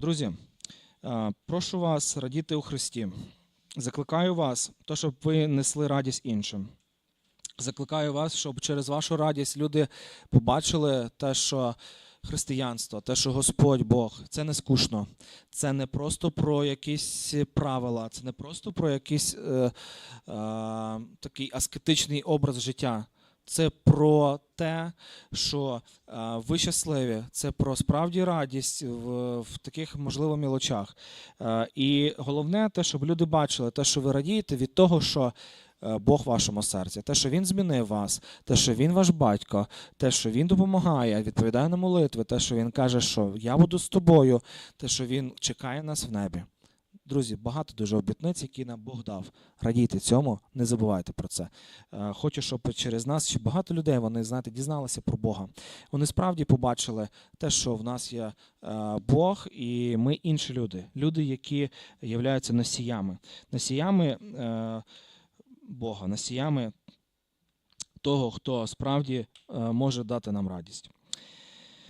Друзі, е, прошу вас радіти у Христі. Закликаю вас, то, щоб ви несли радість іншим. Закликаю вас, щоб через вашу радість люди побачили те, що християнство, те, що Господь Бог, це не скучно. Це не просто про якісь правила, це не просто про якийсь е, е, такий аскетичний образ життя. Це про те, що е, ви щасливі, це про справді радість в, в таких можливо мілочах. Е, і головне, те, щоб люди бачили, те, що ви радієте від того, що е, Бог в вашому серці, те, що Він змінив вас, те, що Він ваш батько, те, що Він допомагає, відповідає на молитви, те, що Він каже, що я буду з тобою, те, що Він чекає нас в небі. Друзі, багато дуже обітниць, які нам Бог дав. Радійте цьому, не забувайте про це. Е, Хочу, щоб через нас ще багато людей вони знаєте, дізналися про Бога. Вони справді побачили те, що в нас є е, Бог, і ми інші люди, люди, які являються носіями, носіями е, Бога, носіями того, хто справді може дати нам радість.